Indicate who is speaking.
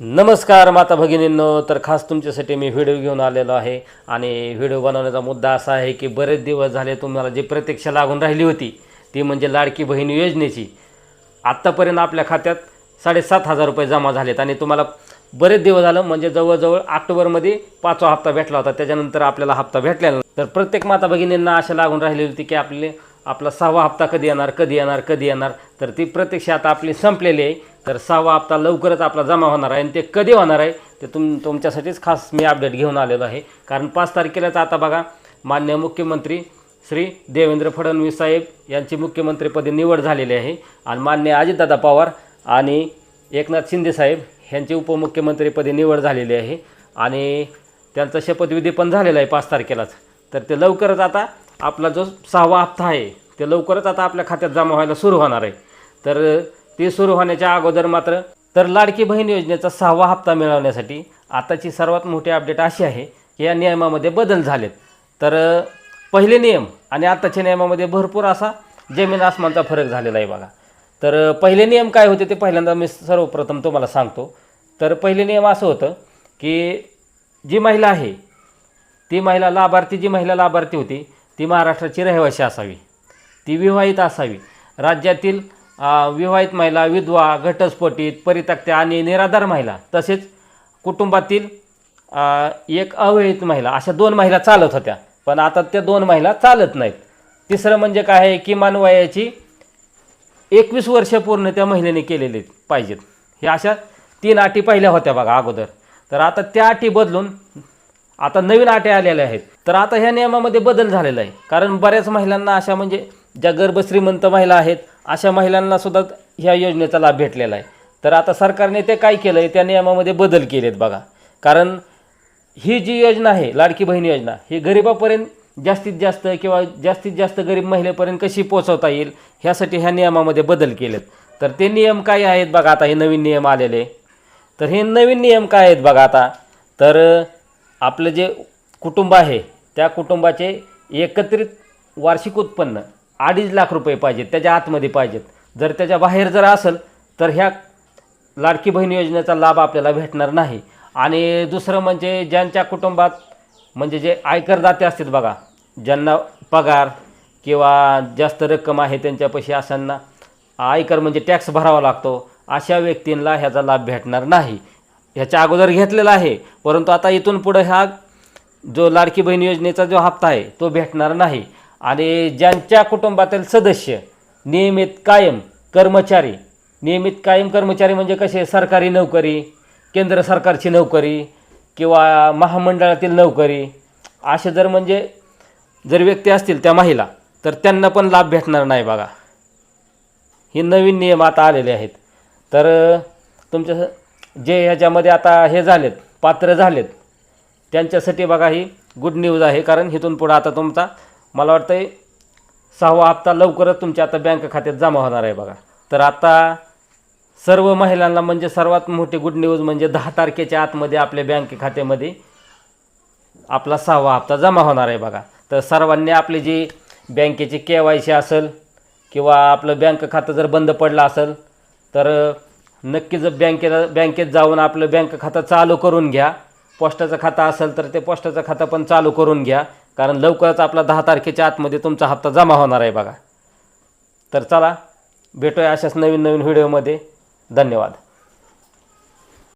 Speaker 1: नमस्कार माता भगिनींनो तर खास तुमच्यासाठी मी व्हिडिओ घेऊन आलेलो आहे. आणि व्हिडिओ बनवण्याचा मुद्दा असा आहे की बरेच दिवस झाले तुम्हाला जी प्रत्यक्ष लागून राहिली होती ती म्हणजे लाडकी बहीण योजनेची. आत्तापर्यंत आपल्या खात्यात साडेसात हजार रुपये जमा झालेत आणि तुम्हाला बरेच दिवस झालं म्हणजे जवळजवळ ऑक्टोबरमध्ये पाचवा हप्ता भेटला होता त्याच्यानंतर आपल्याला हप्ता भेटलेला तर प्रत्येक माता भगिनींना अशा लागून राहिली होती की आपले आपला सहावा हप्ता कधी येणार कधी येणार कधी येणार? तर ती प्रत्यक्षा आता आपली संपलेली आहे. तर सहावा हप्ता लवकरच आपला जमा होणार आहे आणि ते कधी होणार आहे ते तुम तुमच्यासाठीच खास मी अपडेट घेऊन आलेलो आहे. कारण पाच तारखेलाच आता बघा मान्य मुख्यमंत्री श्री देवेंद्र फडणवीस साहेब यांची मुख्यमंत्रीपदी निवड झालेली आहे. आणि मान्य अजितदादा पवार आणि एकनाथ शिंदे साहेब यांची उपमुख्यमंत्रीपदी निवड झालेली आहे. आणि त्यांचा शपथविधी पण झालेला आहे पाच तारखेलाच. तर ते लवकरच आता आपला जो सहावा हप्ता आहे ते लवकरच आता आपल्या खात्यात जमा व्हायला सुरू होणार आहे. तर ते सुरू होण्याच्या अगोदर मात्र तर लाडकी बहीण योजनेचा सहावा हप्ता मिळवण्यासाठी आताची सर्वात मोठी अपडेट अशी आहे की या नियमामध्ये बदल झालेत. तर पहिले नियम आणि आताच्या नियमामध्ये भरपूर असा जमीन आसमानचा फरक झालेला आहे बघा. तर पहिले नियम काय होते ते पहिल्यांदा मी सर्वप्रथम तुम्हाला सांगतो. तर पहिले नियम असं होतं की जी महिला आहे ती महिला लाभार्थी जी महिला लाभार्थी होती ती महाराष्ट्राची रहिवासी असावी. ती विवाहित असावी. राज्यातील विवाहित महिला विधवा घटस्फोटीत परित्यक्त्या आणि निराधार महिला तसेच कुटुंबातील एक अविवाहित महिला अशा दोन महिला चालत होत्या. पण आता त्या दोन महिला चालत नाहीत. तिसरं म्हणजे काय आहे किमान वयाची एकवीस वर्ष पूर्ण त्या महिलेने केलेले पाहिजेत. हे अशा तीन अटी पहिल्या होत्या बघा अगोदर. तर आता त्या अटी बदलून आता नवीन अटी आलेल्या आहेत. तर आता ह्या नियमामध्ये बदल झालेला आहे. कारण बऱ्याच महिलांना अशा म्हणजे ज्या गर्भश्रीमंत महिला आहेत अशा महिलांनासुद्धा ह्या योजनेचा लाभ भेटलेला आहे. तर आता सरकारने ते काय केलं आहे त्या नियमामध्ये बदल केलेत बघा. कारण ही जी योजना आहे लाडकी बहीण योजना ही गरिबापर्यंत जास्तीत जास्त किंवा जास्तीत जास्त गरीब महिलेपर्यंत कशी पोचवता येईल ह्यासाठी ह्या नियमामध्ये बदल केलेत. तर ते नियम काय आहेत बघा आता हे नवीन नियम आलेले. तर हे नवीन नियम काय आहेत बघा आता? तर आपलं जे कुटुंब आहे त्या कुटुंबाचे एकत्रित वार्षिक उत्पन्न अडीच लाख रुपये पाहिजेत त्याच्या आतमध्ये पाहिजेत. जर त्याच्या बाहेर जर असेल तर ह्या लाडकी बहीण योजनेचा लाभ आपल्याला भेटणार नाही. आणि दुसरं म्हणजे ज्यांच्या कुटुंबात म्हणजे जे आयकरदाते असतात बघा ज्यांना पगार किंवा जास्त रक्कम आहे त्यांच्यापाशी अशांना आयकर म्हणजे टॅक्स भरावा लागतो अशा व्यक्तींना ह्याचा लाभ भेटणार नाही. ह्याच्या अगोदर घेतलेला आहे परंतु आता इथून पुढं ह्या जो लाडकी बहीण योजनेचा जो हप्ता आहे तो भेटणार नाही. आणि ज्यांच्या कुटुंबातील सदस्य नियमित कायम कर्मचारी नियमित कायम कर्मचारी म्हणजे कसे? सरकारी नोकरी केंद्र सरकारची नोकरी किंवा महामंडळातील नोकरी. असे जर म्हणजे जर व्यक्ती असतील त्या महिला तर त्यांना पण लाभ भेटणार नाही बघा. हे नवीन नियम आता आलेले आहेत. तर तुमच्या जे ह्याच्यामध्ये आता हे झालेत पात्र झालेत त्यांच्यासाठी बघा ही गुड न्यूज आहे. कारण इथून पुढं आता तुमचा मला वाटतं सहावा हप्ता लवकरच तुमच्या आता बँक खात्यात जमा होणार आहे बघा. तर आता सर्व महिलांना म्हणजे सर्वात मोठी गुड न्यूज म्हणजे दहा तारखेच्या आतमध्ये आपल्या बँक खात्यामध्ये आपला सहावा हप्ता जमा होणार आहे बघा. तर सर्वांनी आपली जी बँकेची के वाय सी असेल किंवा आपलं बँक खातं जर बंद पडलं असेल तर नक्कीच बँकेला बँकेत जाऊन आपलं बँक खातं चालू करून घ्या. पोस्टाचं खातं असेल तर ते पोस्टाचं खातं पण चालू करून घ्या. कारण लवकरच आपला दहा तारखेच्या आतमध्ये तुमचा हप्ता जमा होणार आहे बघा. तर चला भेटूया अशाच नवीन नवीन व्हिडिओमध्ये. धन्यवाद.